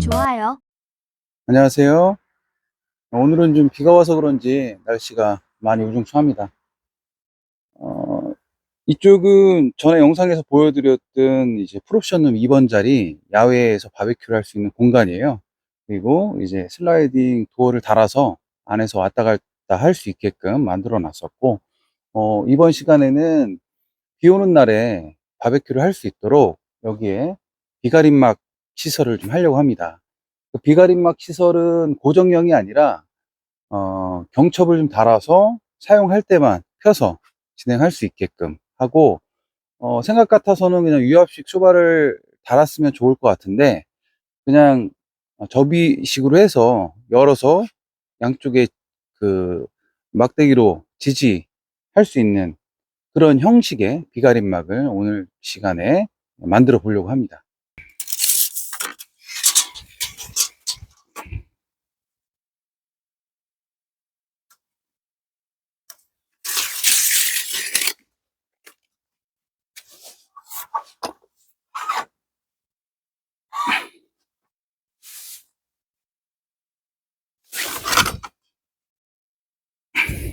좋아요. 안녕하세요. 오늘은 좀 비가 와서 그런지 날씨가 많이 우중충합니다. 어, 이쪽은 전에 영상에서 보여드렸던 이제 풀옵션룸 2번 자리 야외에서 바베큐를 할 수 있는 공간이에요. 그리고 이제 슬라이딩 도어를 달아서 안에서 왔다 갔다 할 수 있게끔 만들어 놨었고, 어, 이번 시간에는 비 오는 날에 바베큐를 할 수 있도록 여기에 비가림막 시설을 좀 하려고 합니다. 그 비가림막 시설은 고정형이 아니라 어, 경첩을 좀 달아서 사용할 때만 펴서 진행할 수 있게끔 하고 어, 생각 같아서는 그냥 유압식 소바를 달았으면 좋을 것 같은데 그냥 접이식으로 해서 열어서 양쪽에 그 막대기로 지지할 수 있는 그런 형식의 비가림막을 오늘 시간에 만들어 보려고 합니다.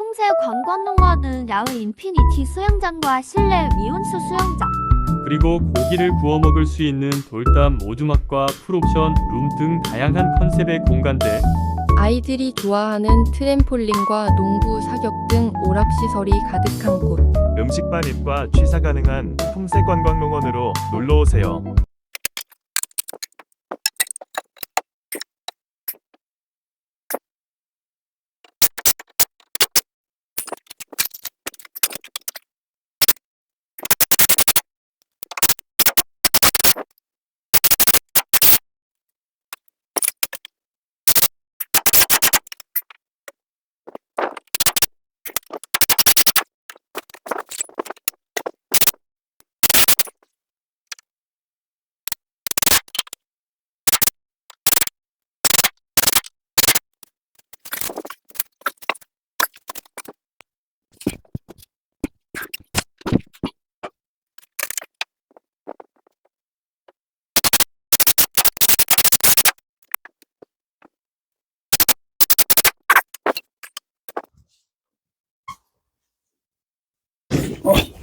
풍세 관광농원은 야외 인피니티 수영장과 실내 미온수 수영장, 그리고 고기를 구워 먹을 수 있는 돌담 오두막과 풀옵션 룸 등 다양한 컨셉의 공간들 아이들이 좋아하는 트램폴린과 농구 사격 등 오락시설이 가득한 곳. 음식반 입과 취사 가능한 풍세 관광농원으로 놀러 오세요. 어,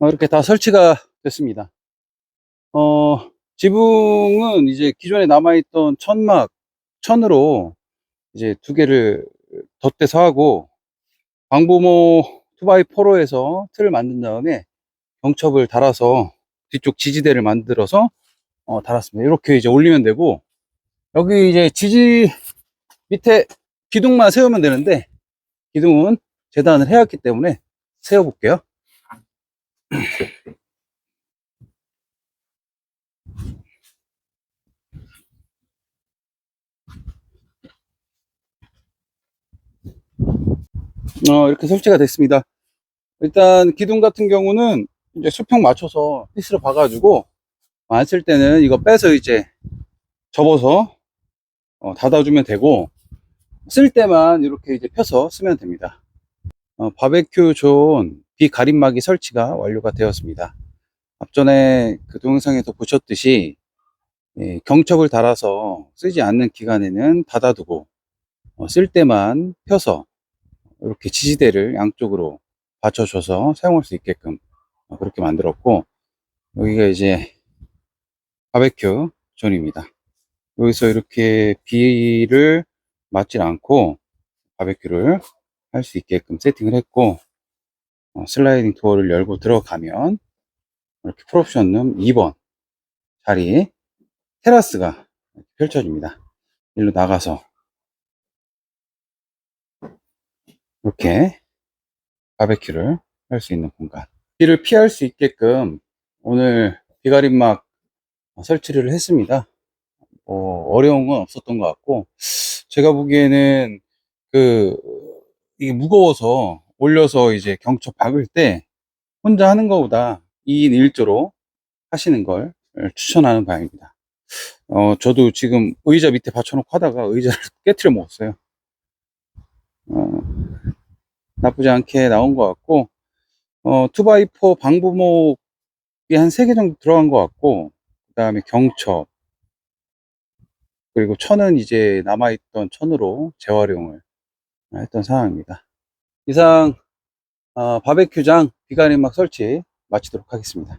이렇게 다 설치가 됐습니다. 어, 지붕은 이제 기존에 남아있던 천막, 천으로 이제 두 개를 덧대서 하고, 방부모 2x4로 해서 틀을 만든 다음에 경첩을 달아서 뒤쪽 지지대를 만들어서 어, 달았습니다. 이렇게 이제 올리면 되고, 여기 이제 지지 밑에 기둥만 세우면 되는데, 기둥은 재단을 해왔기 때문에 세워볼게요. 어, 이렇게 설치가 됐습니다. 일단 기둥 같은 경우는 이제 수평 맞춰서 피스를 봐가지고 안쓸 때는 이거 빼서 이제 접어서 어, 닫아주면 되고 쓸 때만 이렇게 이제 펴서 쓰면 됩니다. 어, 바베큐 존 비가림막이 설치가 완료가 되었습니다. 앞전에 그 동영상에서 보셨듯이 예, 경첩을 달아서 쓰지 않는 기간에는 닫아두고 어, 쓸 때만 펴서 이렇게 지지대를 양쪽으로 받쳐줘서 사용할 수 있게끔 어, 그렇게 만들었고 여기가 이제 바베큐 존입니다. 여기서 이렇게 비를 맞질 않고 바베큐를 할 수 있게끔 세팅을 했고 어, 슬라이딩 도어를 열고 들어가면 이렇게 풀옵션룸 2번 자리 테라스가 펼쳐집니다. 일로 나가서 이렇게 바베큐를 할 수 있는 공간. 비를 피할 수 있게끔 오늘 비가림막 설치를 했습니다. 뭐 어려운 건 없었던 것 같고 제가 보기에는 그 이게 무거워서 올려서 이제 경첩 박을 때 혼자 하는 것보다 2인 1조로 하시는 걸 추천하는 바입니다. 어, 저도 지금 의자 밑에 받쳐놓고 하다가 의자를 깨트려 먹었어요. 어, 나쁘지 않게 나온 것 같고, 어, 2x4 방부목이 한 3개 정도 들어간 것 같고, 그 다음에 경첩, 그리고 천은 이제 남아있던 천으로 재활용을 했던 상황입니다. 이상, 어, 바베큐장 비가림막 설치 마치도록 하겠습니다.